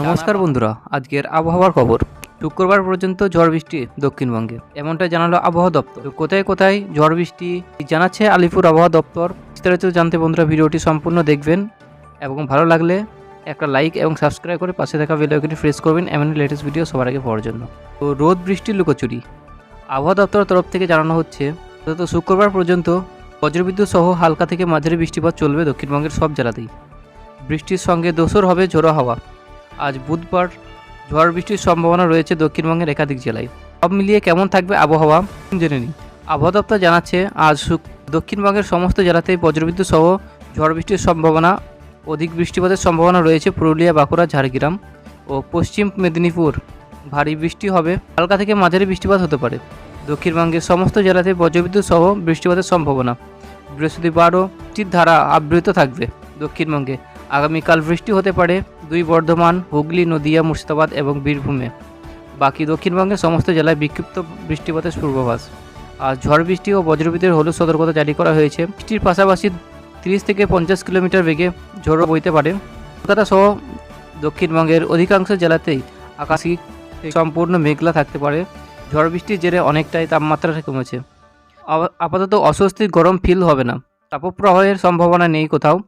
নমস্কার বন্ধুরা আজকের আবহাওয়ার খবর। শুক্রবার পর্যন্ত ঝড় বৃষ্টি দক্ষিণবঙ্গে। এমনটা জানালো আবহাওয়া দপ্তর। কোথায় কোথায় ঝড় বৃষ্টি জানাচ্ছে আলিপুর আবহাওয়া দপ্তর? বিস্তারিত জানতে বন্ধুরা ভিডিওটি সম্পূর্ণ দেখবেন। এবং ভালো লাগলে একটা লাইক এবং সাবস্ক্রাইব করে পাশে থাকা বেল আইকনটি প্রেস করবেন এমন লেটেস্ট ভিডিও সবার আগে পাওয়ার জন্য। তো রোদ বৃষ্টির লুকোচুরি। আবহাওয়া দপ্তরের তরফ থেকে জানানো হচ্ছে অন্তত শুক্রবার পর্যন্ত বজ্রবিদ্যুৎ সহ হালকা থেকে মাঝারি বৃষ্টিপাত চলবে দক্ষিণবঙ্গের সব জেলাতেই। বৃষ্টির সঙ্গে দোসর হবে ঝোড়ো হাওয়া। আজ বুধবার ঝড় বৃষ্টির সম্ভাবনা রয়েছে দক্ষিণবঙ্গের একাধিক জেলায়। সব মিলিয়ে কেমন থাকবে আবহাওয়া? জেনে নিই। আবহাওয়া দপ্তর জানাচ্ছে, আজ দক্ষিণবঙ্গের সমস্ত জেলাতেই বজ্রবিদ্যুৎ সহ ঝড় বৃষ্টির সম্ভাবনা, অধিক বৃষ্টিপাতের সম্ভাবনা রয়েছে পুরুলিয়া, বাঁকুড়া, ঝাড়গ্রাম ও পশ্চিম মেদিনীপুর। ভারী বৃষ্টি হবে। হালকা থেকে মাঝারি বৃষ্টিপাত হতে পারে। দক্ষিণবঙ্গের সমস্ত জেলাতে বজ্রবিদ্যুৎ সহ বৃষ্টিপাতের সম্ভাবনা। বৃহস্পতিবারও ধারা আবৃত থাকবে। দক্ষিণবঙ্গে। আগামীকাল বৃষ্টি হতে পারে, দুই বর্ধমান, হুগলি, নদিয়া, মুর্শিদাবাদ এবং বীরভূমে। বাকি দক্ষিণবঙ্গের সমস্ত জেলায় বিক্ষিপ্ত বৃষ্টিপাতের পূর্বাভাস। আর ঝড় বৃষ্টি ও বজ্রবিদ্যুতের হলুদ সতর্কতা জারি করা হয়েছে। বৃষ্টির পাশাপাশি তিরিশ থেকে পঞ্চাশ কিলোমিটার বেগে ঝড়ো বইতে পারে। কলকাতা সহ দক্ষিণবঙ্গের অধিকাংশ জেলাতেই আকাশিক সম্পূর্ণ মেঘলা থাকতে পারে। ঝড় বৃষ্টির জেরে অনেকটাই তাপমাত্রা কমেছে। আপাতত অস্বস্তির গরম ফিল হবে না। তাপপ্রবাহের সম্ভাবনা নেই কোথাও।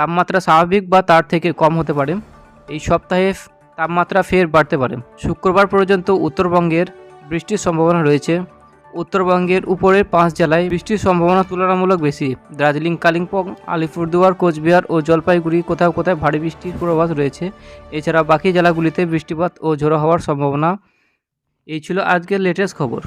তাপমাত্রা স্বাভাবিক বা তার থেকে কম হতে পারে। এই সপ্তাহে তাপমাত্রা ফের বাড়তে পারে। শুক্রবার পর্যন্ত উত্তরবঙ্গের বৃষ্টির সম্ভাবনা রয়েছে। উত্তরবঙ্গের উপরের পাঁচ জেলায় বৃষ্টির সম্ভাবনা তুলনামূলক বেশি। দার্জিলিং, কালিম্পং, আলিপুরদুয়ার, কোচবিহার ও জলপাইগুড়ি কোথাও কোথায় ভারী বৃষ্টির পূর্বাভাস রয়েছে। এছাড়া বাকি জেলাগুলিতে বৃষ্টিপাত ও ঝোড়ো হওয়ার সম্ভাবনা। এই ছিল আজকের লেটেস্ট খবর।